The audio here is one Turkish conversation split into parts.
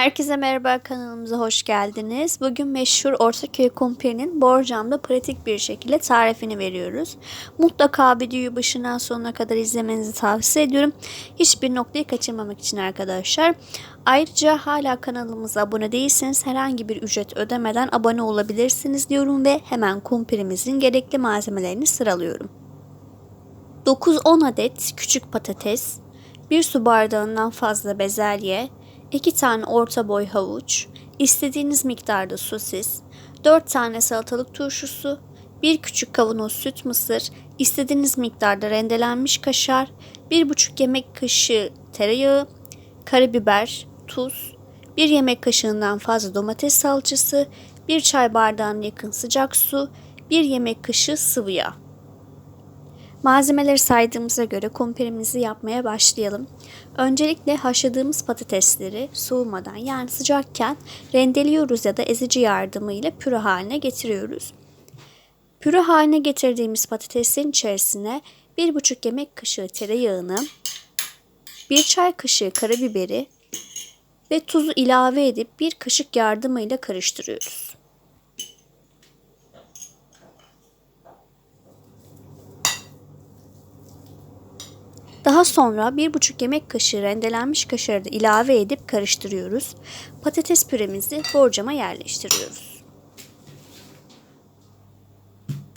Herkese merhaba kanalımıza hoş geldiniz. Bugün meşhur Ortaköy kumpirinin borcamda pratik bir şekilde tarifini veriyoruz. Mutlaka videoyu başından sonuna kadar izlemenizi tavsiye ediyorum. Hiçbir noktayı kaçırmamak için arkadaşlar. Ayrıca hala kanalımıza abone değilseniz herhangi bir ücret ödemeden abone olabilirsiniz diyorum ve hemen kumpirimizin gerekli malzemelerini sıralıyorum. 9-10 adet küçük patates, 1 su bardağından fazla bezelye, 2 tane orta boy havuç, istediğiniz miktarda sosis, 4 tane salatalık turşusu, 1 küçük kavanoz süt mısır, istediğiniz miktarda rendelenmiş kaşar, 1,5 yemek kaşığı tereyağı, karabiber, tuz, 1 yemek kaşığından fazla domates salçası, 1 çay bardağına yakın sıcak su, 1 yemek kaşığı sıvı yağ. Malzemeleri saydığımıza göre kumpirimizi yapmaya başlayalım. Öncelikle haşladığımız patatesleri soğumadan yani sıcakken rendeliyoruz ya da ezici yardımıyla püre haline getiriyoruz. Püre haline getirdiğimiz patateslerin içerisine 1,5 yemek kaşığı tereyağını, 1 çay kaşığı karabiberi ve tuzu ilave edip bir kaşık yardımıyla karıştırıyoruz. Daha sonra 1,5 yemek kaşığı rendelenmiş kaşarı ilave edip karıştırıyoruz. Patates püremizi borcama yerleştiriyoruz.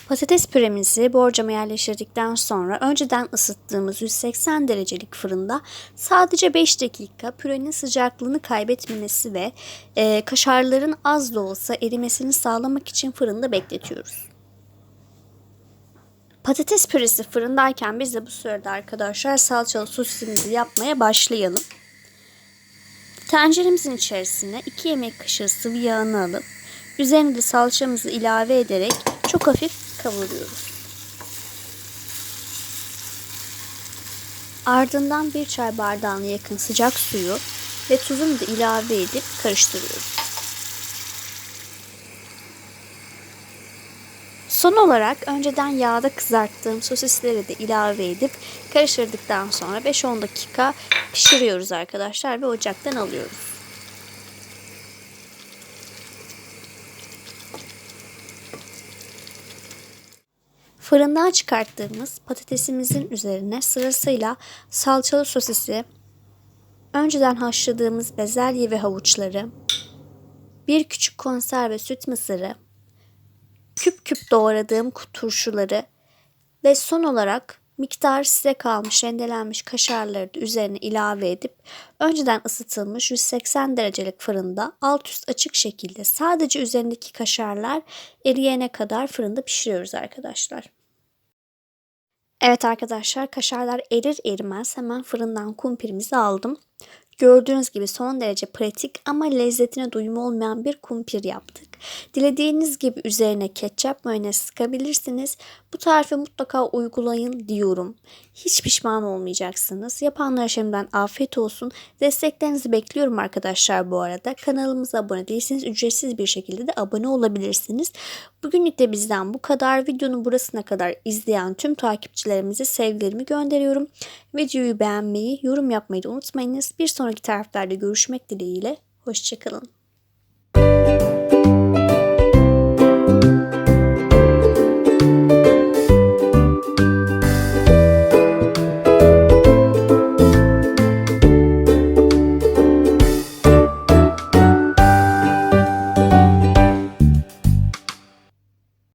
Patates püremizi borcama yerleştirdikten sonra önceden ısıttığımız 180 derecelik fırında sadece 5 dakika pürenin sıcaklığını kaybetmemesi ve e, kaşarların az da olsa erimesini sağlamak için fırında bekletiyoruz. Patates püresi fırındayken biz de bu sırada arkadaşlar salçalı sosisimizi yapmaya başlayalım. Tenceremizin içerisine 2 yemek kaşığı sıvı yağını alıp üzerine de salçamızı ilave ederek çok hafif kavuruyoruz. Ardından bir çay bardağına yakın sıcak suyu ve tuzunu da ilave edip karıştırıyoruz. Son olarak önceden yağda kızarttığım sosisleri de ilave edip karıştırdıktan sonra 5-10 dakika pişiriyoruz arkadaşlar ve ocaktan alıyoruz. Fırından çıkarttığımız patatesimizin üzerine sırasıyla salçalı sosisi, önceden haşladığımız bezelye ve havuçları, bir küçük konserve süt mısırı, küp küp doğradığım turşuları ve son olarak miktar size kalmış rendelenmiş kaşarları da üzerine ilave edip önceden ısıtılmış 180 derecelik fırında alt üst açık şekilde sadece üzerindeki kaşarlar eriyene kadar fırında pişiriyoruz arkadaşlar. Evet arkadaşlar kaşarlar erir erimez hemen fırından kumpirimizi aldım. Gördüğünüz gibi son derece pratik ama lezzetine doyum olmayan bir kumpir yaptık. Dilediğiniz gibi üzerine ketçap mayonez sıkabilirsiniz. Bu tarifi mutlaka uygulayın diyorum. Hiç pişman olmayacaksınız. Yapanlara şimdiden afiyet olsun. Desteklerinizi bekliyorum arkadaşlar bu arada. Kanalımıza abone değilseniz ücretsiz bir şekilde de abone olabilirsiniz. Bugünlük de bizden bu kadar. Videonun burasına kadar izleyen tüm takipçilerimize sevgilerimi gönderiyorum. Videoyu beğenmeyi, yorum yapmayı da unutmayınız. Bir sonraki tariflerde görüşmek dileğiyle. Hoşçakalın.